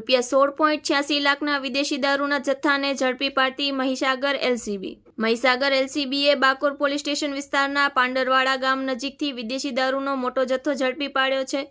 રૂપિયા સોળ પોઈન્ટ છ્યાસી લાખના વિદેશી દારૂના જથ્થાને ઝડપી પાડતી મહીસાગર એલસીબી. મહીસાગર એલસીબીએ બાકોર પોલીસ સ્ટેશન વિસ્તારના પાંડરવાડા ગામ નજીકથી વિદેશી દારૂનો મોટો જથ્થો ઝડપી પાડ્યો છે.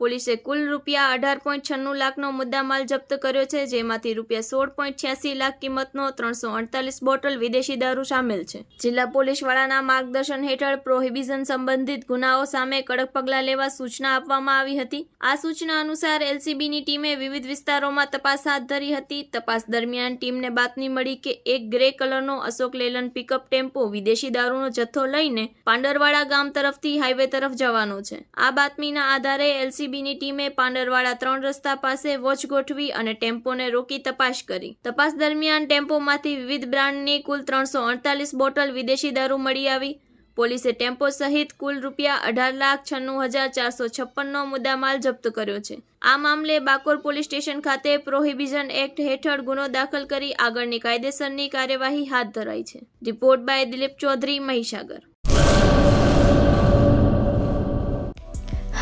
પોલીસે કુલ રૂપિયા અઢાર પોઈન્ટ છન્નું લાખનો મુદ્દામાલ જપ્ત કર્યો છે, જેમાંથી રૂપિયા સોળ પોઈન્ટ છ્યાસી લાખ કિંમતનો ત્રણસો અડતાલીસ બોટલ વિદેશી દારૂ સામેલ છે. જિલ્લા પોલીસવાળાના માર્ગદર્શન હેઠળ પ્રોહિબિશન સંબંધિત ગુનાઓ સામે કડક પગલાં લેવા સૂચના આપવામાં આવી હતી. આ સૂચના અનુસાર એલસીબીની ટીમે વિવિધ વિસ્તારોમાં તપાસ હાથ ધરી હતી. તપાસ દરમિયાન ટીમને બાતમી મળી કે એક ગ્રે કલરનો અશોક લેલન પિકઅપ ટેમ્પો વિદેશી દારૂનો જથ્થો લઈને પાંડરવાડા ગામ તરફથી હાઈવે તરફ જવાનો છે. આ બાતમીના આધારે એલસીબીની ટીમે પાંડરવાડા ત્રણ રસ્તા પાસે વોચ ગોઠવી અને ટેમ્પોને રોકી તપાસ કરી. તપાસ દરમિયાન ટેમ્પોમાંથી વિવિધ બ્રાન્ડની કુલ ત્રણસો અડતાલીસ બોટલ વિદેશી દારૂ મળી આવી. પોલીસે ટેમ્પો સહિત કુલ રૂપિયા અઢાર લાખ છન્નું હજાર ચારસો છપ્પનનો મુદ્દામાલ જપ્ત કર્યો છે. આ મામલે બાકોર પોલીસ સ્ટેશન ખાતે પ્રોહિબિશન એક્ટ હેઠળ ગુનો દાખલ કરી આગળની કાયદેસરની કાર્યવાહી હાથ ધરાઈ છે. Report by Dilip Chaudhary Mahisagar.